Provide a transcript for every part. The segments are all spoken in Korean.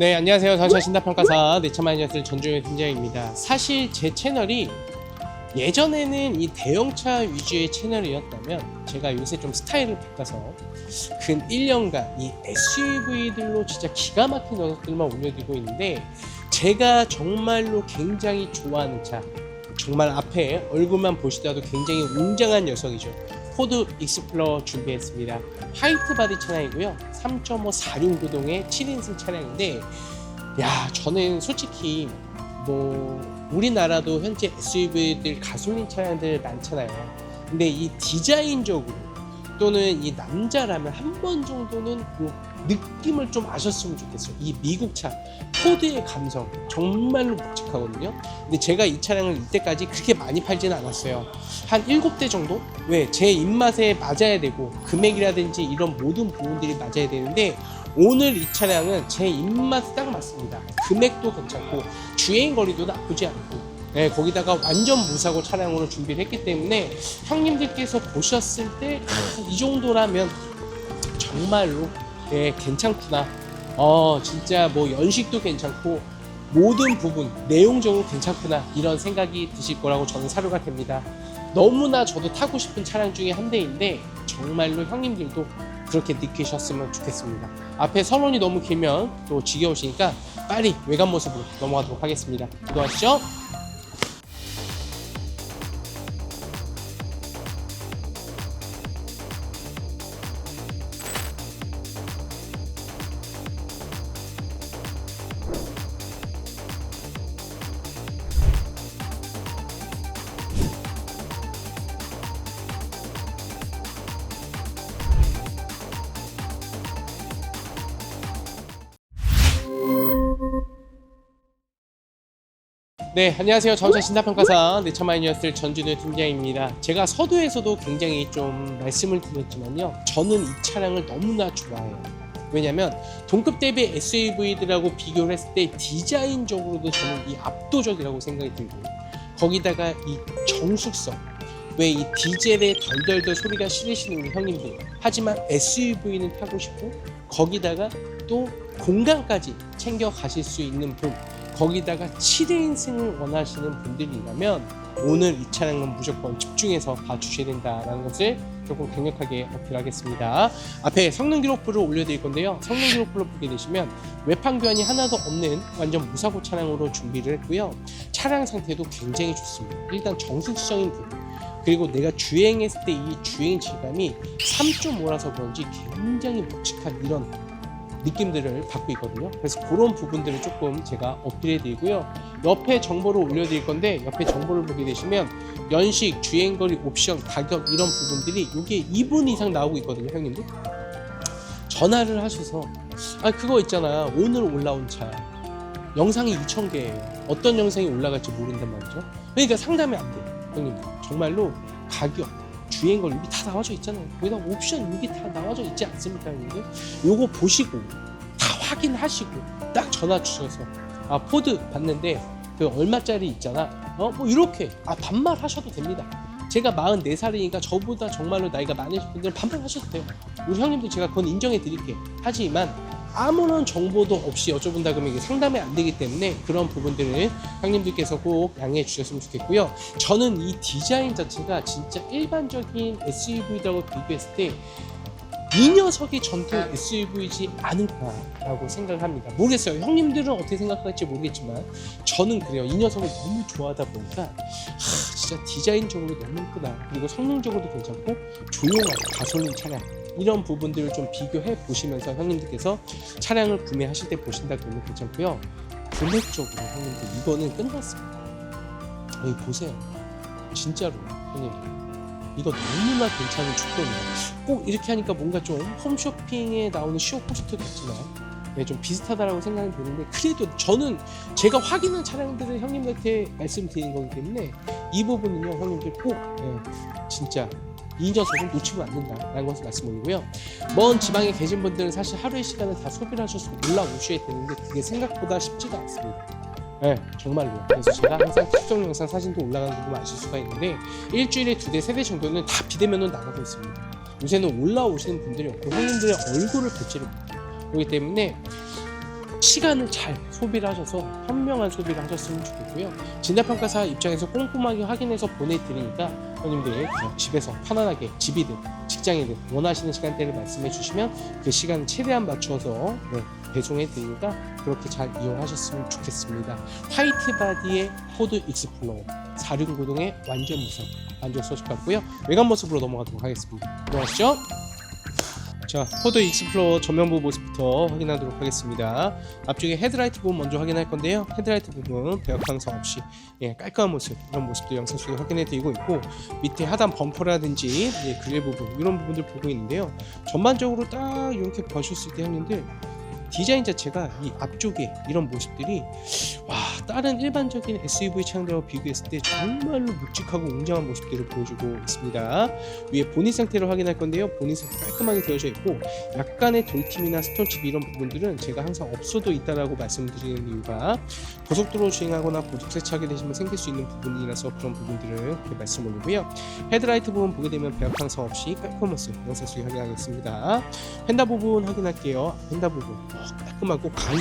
네, 안녕하세요. 전차 신다평가사 내차마이너스 전주현 팀장입니다. 사실 제 채널이 예전에는 이 대형차 위주의 채널이었다면 제가 요새 좀 스타일을 바꿔서 근 1년간 이 SUV들로 진짜 기가 막힌 녀석들만 올려드리고 있는데 제가 정말로 굉장히 좋아하는 차 정말 앞에 얼굴만 보시더라도 굉장히 웅장한 녀석이죠. 포드 익스플로러 준비했습니다. 화이트 바디 차량이고요. 3.5 4륜구동의 7인승 차량인데 야 저는 솔직히 뭐 우리나라도 현재 SUV들 가솔린 차량들 많잖아요. 근데 이 디자인적으로 또는 이 남자라면 한 번 정도는 그 느낌을 좀 아셨으면 좋겠어요. 이 미국 차 포드의 감성 정말로 묵직하거든요. 근데 제가 이 차량을 이때까지 그렇게 많이 팔지는 않았어요. 한 7대 정도? 왜? 제 입맛에 맞아야 되고 금액이라든지 이런 모든 부분들이 맞아야 되는데 오늘 이 차량은 제 입맛에 딱 맞습니다. 금액도 괜찮고 주행 거리도 나쁘지 않고 네, 거기다가 완전 무사고 차량으로 준비를 했기 때문에 형님들께서 보셨을 때 이 정도라면 정말로 네, 괜찮구나. 어 진짜 뭐 연식도 괜찮고 모든 부분 내용적으로 괜찮구나 이런 생각이 드실 거라고 저는 사료가 됩니다. 너무나 저도 타고 싶은 차량 중에 한 대인데 정말로 형님들도 그렇게 느끼셨으면 좋겠습니다. 앞에 서론이 너무 길면 또 지겨우시니까 빨리 외관 모습으로 넘어가도록 하겠습니다. 기도하시죠. 네, 안녕하세요. 전차 신사평가사 내처마이니어스 전준우 팀장입니다. 제가 서두에서도 굉장히 좀 말씀을 드렸지만요. 저는 이 차량을 너무나 좋아해요. 왜냐면 동급 대비 SUV들하고 비교를 했을 때 디자인적으로도 저는 이 압도적이라고 생각이 들고 거기다가 이 정숙성 왜 이 디젤의 덜덜덜 소리가 싫으시는 우리 형님들 하지만 SUV는 타고 싶고 거기다가 또 공간까지 챙겨 가실 수 있는 분 거기다가 7인승을 원하시는 분들이라면 오늘 이 차량은 무조건 집중해서 봐주셔야 된다라는 것을 조금 강력하게 어필하겠습니다. 앞에 성능 기록부를 올려드릴 건데요. 성능 기록부를 보게 되시면 외판 교환이 하나도 없는 완전 무사고 차량으로 준비를 했고요. 차량 상태도 굉장히 좋습니다. 일단 정숙성인 부분 그리고 내가 주행했을 때 이 주행 질감이 3.5라서 그런지 굉장히 묵직한 이런 느낌들을 받고 있거든요. 그래서 그런 부분들을 조금 제가 어필해 드리고요. 옆에 정보를 올려 드릴 건데 옆에 정보를 보게 되시면 연식, 주행거리, 옵션, 가격 이런 부분들이 이게 2분 이상 나오고 있거든요, 형님들. 전화를 하셔서 아 그거 있잖아 오늘 올라온 차 영상이 2,000개예요. 어떤 영상이 올라갈지 모른단 말이죠. 그러니까 상담이 안 돼요, 형님들. 정말로 가격, 주행거리 여기 다 나와져 있잖아요. 거기다 옵션 여기 다 나와져 있지 않습니까, 형님들? 요거 보시고 다 확인하시고 딱 전화 주셔서 아 포드 봤는데 그 얼마짜리 있잖아. 어 뭐 이렇게 아 반말 하셔도 됩니다. 제가 44살이니까 저보다 정말로 나이가 많으신 분들은 반말 하셔도 돼요. 우리 형님들 제가 그건 인정해 드릴게요. 하지만 아무런 정보도 없이 여쭤본다 그러면 이게 상담이 안 되기 때문에 그런 부분들을 형님들께서 꼭 양해해 주셨으면 좋겠고요. 저는 이 디자인 자체가 진짜 일반적인 SUV들하고 비교했을 때 이 녀석이 전투 SUV이지 않을까라고 생각을 합니다. 모르겠어요. 형님들은 어떻게 생각할지 모르겠지만 저는 그래요. 이 녀석을 너무 좋아하다 보니까 하, 진짜 디자인적으로 너무 예쁘다. 그리고 성능적으로도 괜찮고 조용한 가솔린 차량 이런 부분들을 좀 비교해 보시면서 형님들께서 차량을 구매하실 때 보신다 그러면 괜찮고요. 금액적으로 형님들 이거는 끝났습니다. 여기 보세요. 진짜로 형님들. 이거 너무나 괜찮은 축도입니다. 꼭 이렇게 하니까 뭔가 좀 홈쇼핑에 나오는 포스터 같지만 네, 좀 비슷하다라고 생각이 드는데 그래도 저는 제가 확인한 차량들을 형님한테 말씀드리는 거기 때문에 이 부분은요 형님들 꼭 예, 진짜 이 녀석은 놓치면 안 된다라는 것을 말씀드리고요. 먼 지방에 계신 분들은 사실 하루의 시간을 다 소비를 하셔서 올라오셔야 되는데 그게 생각보다 쉽지가 않습니다. 네, 정말로. 그래서 제가 항상 특정 영상 사진도 올라가는 거 보면 아실 수가 있는데 일주일에 두 대, 세 대 정도는 다 비대면으로 나가고 있습니다. 요새는 올라오시는 분들이 없고 형님들의 얼굴을 뵙지를 못해요. 그렇기 때문에 시간을 잘 소비를 하셔서 현명한 소비를 하셨으면 좋겠고요. 진단평가사 입장에서 꼼꼼하게 확인해서 보내드리니까 그냥 집에서 편안하게 집이든 직장이든 원하시는 시간대를 말씀해 주시면 그 시간 최대한 맞춰서 네, 배송해 드리니까 그렇게 잘 이용하셨으면 좋겠습니다. 화이트 바디의 포드 익스플로어 4륜구동의 완전 무선 만족 소식 같고요. 외관 모습으로 넘어가도록 하겠습니다. 안녕하시죠? 자, 포드 익스플로어 전면부 모습부터 확인하도록 하겠습니다. 앞쪽에 헤드라이트 부분 먼저 확인할 건데요. 헤드라이트 부분 배역 항상 없이 예, 깔끔한 모습 이런 모습도 영상 속에 확인해 드리고 있고 밑에 하단 범퍼라든지 예, 그릴 부분 이런 부분들 보고 있는데요. 전반적으로 딱 이렇게 보셨을 때 형님들 디자인 자체가 이 앞쪽에 이런 모습들이 와 다른 일반적인 SUV 차량들과 비교했을 때 정말로 묵직하고 웅장한 모습들을 보여주고 있습니다. 위에 보닛 상태를 확인할 건데요. 보닛 상태 깔끔하게 되어져 있고 약간의 돌팀이나 스톤칩 이런 부분들은 제가 항상 없어도 있다라고 말씀드리는 이유가 고속도로 주행하거나 고속 세차하게 되시면 생길 수 있는 부분이라서 그런 부분들을 이렇게 말씀 올리고요. 헤드라이트 부분 보게 되면 배역 항상 없이 깔끔한 모습 영상 속에 확인하겠습니다. 펜다 부분 확인할게요. 펜다 부분 어, 깔끔하고 강이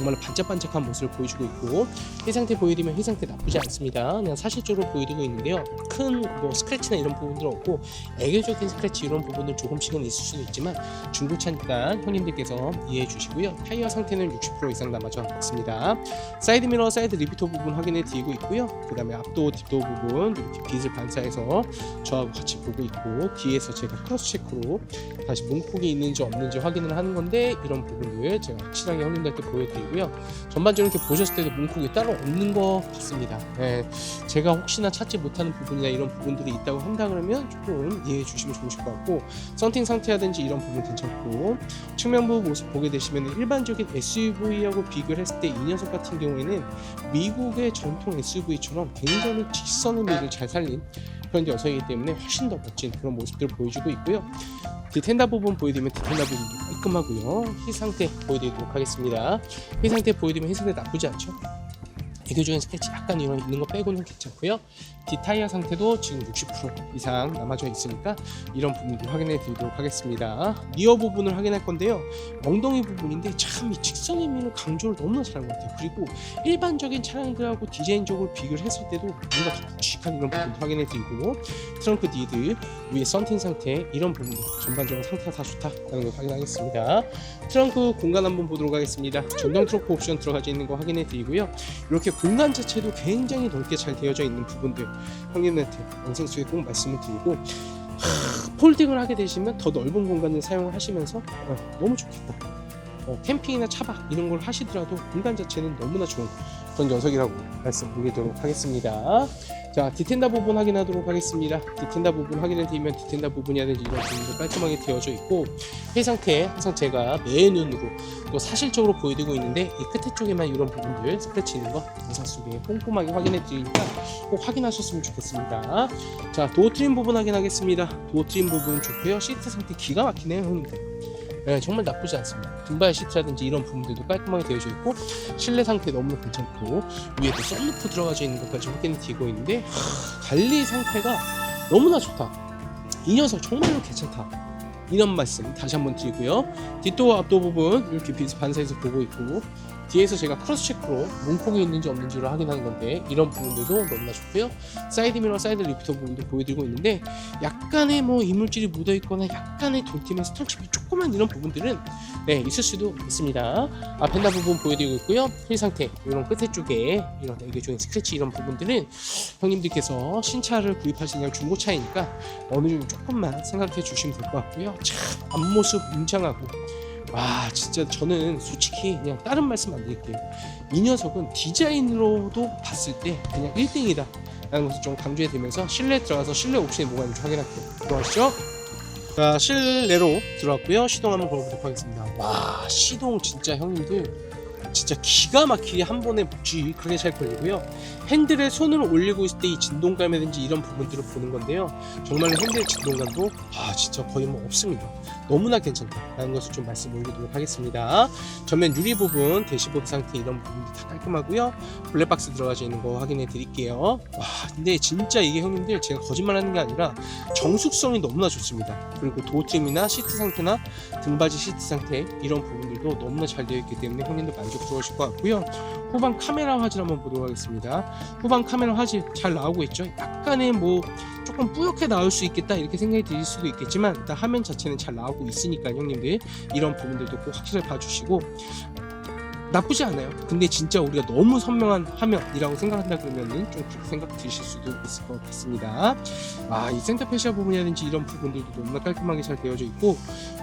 정말로 반짝반짝한 모습을 보여주고 있고 이 상태 보여드리면 이 상태 나쁘지 않습니다. 그냥 사실적으로 보여드리고 있는데요. 큰 뭐 스크래치나 이런 부분들은 없고 애교적인 스크래치 이런 부분은 조금씩은 있을 수도 있지만 중고차니까 형님들께서 이해해 주시고요. 타이어 상태는 60% 이상 남아져 있습니다. 사이드 미러, 사이드 리피터 부분 확인해 드리고 있고요. 그 다음에 앞도, 뒷도 부분 이렇게 빛을 반사해서 저하고 같이 보고 있고 뒤에서 제가 크로스 체크로 다시 문폭이 있는지 없는지 확인을 하는 건데 이런 부분을 제가 확실하게 형님들께 보여드리고 요. 전반적으로 이렇게 보셨을 때도 문콕이 따로 없는 것 같습니다. 예, 제가 혹시나 찾지 못하는 부분이나 이런 부분들이 있다고 한다 그러면 조금 이해해 주시면 좋으실 것 같고 썬팅 상태라든지 이런 부분 괜찮고 측면부 모습 보게 되시면 일반적인 SUV하고 비교를 했을 때 이 녀석 같은 경우에는 미국의 전통 SUV처럼 굉장히 직선의 미를 잘 살린 그런 녀석이기 때문에 훨씬 더 멋진 그런 모습들을 보여주고 있고요. 디텐다 부분 보여드리면 디텐다 부분도 깔끔하고요. 희 상태 보여드리도록 하겠습니다. 희 상태 보여드리면 희 상태 나쁘지 않죠? 애교적인 스케치 약간 이런 있는 거 빼고는 괜찮고요. 뒷타이어 상태도 지금 60% 이상 남아져 있으니까 이런 부분도 확인해 드리도록 하겠습니다. 리어 부분을 확인할 건데요. 엉덩이 부분인데 참 이 직선의 미는 강조를 너무나 잘한 것 같아요. 그리고 일반적인 차량들하고 디자인적으로 비교를 했을 때도 뭔가 더 묵직한 이런 부분도 확인해 드리고 트렁크 니드 위에 썬팅 상태 이런 부분도 전반적으로 상태가 다 좋다라는 걸 확인하겠습니다. 트렁크 공간 한번 보도록 하겠습니다. 전동 트렁크 옵션 들어가져 있는 거 확인해 드리고요. 이렇게 공간 자체도 굉장히 넓게 잘 되어져 있는 부분들 형님한테 영상 속에 꼭 말씀을 드리고 하, 폴딩을 하게 되시면 더 넓은 공간을 사용하시면서 어, 너무 좋겠다. 어, 캠핑이나 차박 이런 걸 하시더라도 공간 자체는 너무나 좋은 그런 녀석이라고 말씀드리도록 하겠습니다. 자, 디텐다 부분 확인하도록 하겠습니다. 디텐다 부분 확인해 드리면 디텐다 부분이라든지 이런 부분도 깔끔하게 되어져 있고 이 상태 항상 제가 내 눈으로 또 사실적으로 보여드리고 있는데 이 끝에 쪽에만 이런 부분들 스크래치 있는 거 영상 속에 꼼꼼하게 확인해 드리니까 꼭 확인하셨으면 좋겠습니다. 자, 도어 트림 부분 확인하겠습니다. 도어 트림 부분 좋고요. 시트 상태 기가 막히네요, 형님들. 네, 정말 나쁘지 않습니다. 등발 시트라든지 이런 부분들도 깔끔하게 되어져 있고 실내 상태 너무 괜찮고 위에도 썬루프 들어가져 있는 것까지 확인이 되고 있는데 하, 관리 상태가 너무나 좋다. 이 녀석 정말로 괜찮다. 이런 말씀 다시 한번 드리고요. 뒷도어 앞도 부분 이렇게 빛 반사해서 보고 있고 뒤에서 제가 크로스 체크로 문콕이 있는지 없는지를 확인하는 건데 이런 부분들도 너무나 좋고요. 사이드 미러, 사이드 리프터 부분도 보여드리고 있는데 약간의 뭐 이물질이 묻어 있거나 약간의 돌팀의 스톤칩이 조그만 이런 부분들은 네 있을 수도 있습니다. 아 펜다 부분 보여드리고 있고요. 휠 상태 이런 끝에 쪽에 이런 애교적인 스크래치 이런 부분들은 형님들께서 신차를 구입하시냐 중고차이니까 어느 정도 조금만 생각해 주시면 될 것 같고요. 참 앞모습 웅장하고 와 진짜 저는 솔직히 그냥 다른 말씀 안 드릴게요. 이 녀석은 디자인으로도 봤을 때 그냥 1등이다. 라는 것을 좀 강조해 드리면서 실내 들어가서 실내 옵션이 뭐가 있는지 확인할게요. 들어가시죠. 자 실내로 들어왔고요. 시동 한번 걸어보도록 하겠습니다. 와 시동 진짜 형님들 진짜 기가 막히게 한 번에 묵지 그렇게 잘 걸리고요. 핸들에 손을 올리고 있을 때 이 진동감이라든지 이런 부분들을 보는 건데요. 정말 핸들 진동감도 아 진짜 거의 뭐 없습니다. 너무나 괜찮다라는 것을 좀 말씀드리도록 하겠습니다. 전면 유리 부분, 대시보드 상태 이런 부분도 다 깔끔하고요. 블랙박스 들어가져 있는 거 확인해 드릴게요. 와 근데 진짜 이게 형님들 제가 거짓말하는 게 아니라 정숙성이 너무나 좋습니다. 그리고 도트림이나 시트 상태나 등받이 시트 상태 이런 부분들도 너무나 잘 되어 있기 때문에 형님들 만족스러우실 것 같고요. 후방 카메라 화질 한번 보도록 하겠습니다. 후방 카메라 화질 잘 나오고 있죠. 약간의 뭐 조금 뿌옇게 나올 수 있겠다 이렇게 생각이 드실 수도 있겠지만 일단 화면 자체는 잘 나오고 있으니까 형님들 이런 부분들도 꼭 확실히 봐주시고 나쁘지 않아요. 근데 진짜 우리가 너무 선명한 화면이라고 생각한다 그러면은 좀 그렇게 생각 드실 수도 있을 것 같습니다. 아, 이 센터 페시아 부분이라든지 이런 부분들도 너무나 깔끔하게 잘 되어져 있고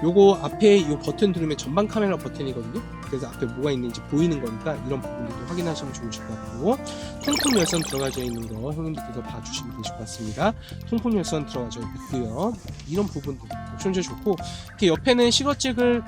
요거 앞에 이 버튼 누르면 전방 카메라 버튼이거든요. 그래서 앞에 뭐가 있는지 보이는 거니까 이런 부분들도 확인하시면 좋으실 것 같고 통풍 열선 들어가져 있는 거 형님들께서 봐주시면 되실 것 같습니다. 통풍 열선 들어가져 있고요. 이런 부분도 옵션제 좋고 이렇게 옆에는 실어잭을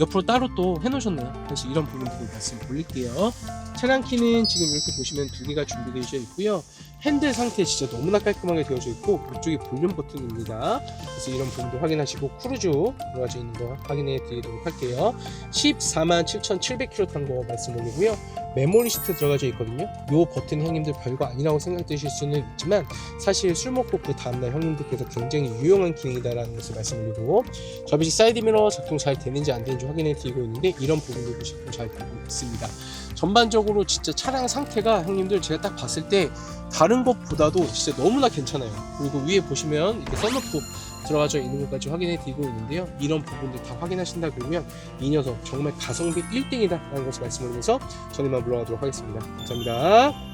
옆으로 따로 또 해놓으셨네요. 그래서 이런 부분들도 말씀 드릴게요. 차량 키는 지금 이렇게 보시면 두 개가 준비되어 있고요. 핸들 상태 진짜 너무나 깔끔하게 되어져 있고 이쪽이 볼륨 버튼입니다. 그래서 이런 부분도 확인하시고 크루즈 들어가져 있는 거 확인해 드리도록 할게요. 14만 7,700km 탄 거 말씀 올리고요. 메모리 시트 들어가져 있거든요. 요 버튼 형님들 별거 아니라고 생각되실 수는 있지만 사실 술 먹고 그 다음날 형님들께서 굉장히 유용한 기능이다라는 것을 말씀드리고 접이식 사이드 미러 작동 잘 되는지 안 되는지 확인해 드리고 있는데 이런 부분들도 작동 잘 되고 있습니다. 전반적으로 진짜 차량 상태가 형님들 제가 딱 봤을 때 다른 것보다도 진짜 너무나 괜찮아요. 그리고 위에 보시면 이렇게 썬루프 들어가져 있는 것까지 확인해 드리고 있는데요. 이런 부분들 다 확인하신다 그러면 이 녀석 정말 가성비 1등이다 라는 것을 말씀드리면서 저는 이만 물러가도록 하겠습니다. 감사합니다.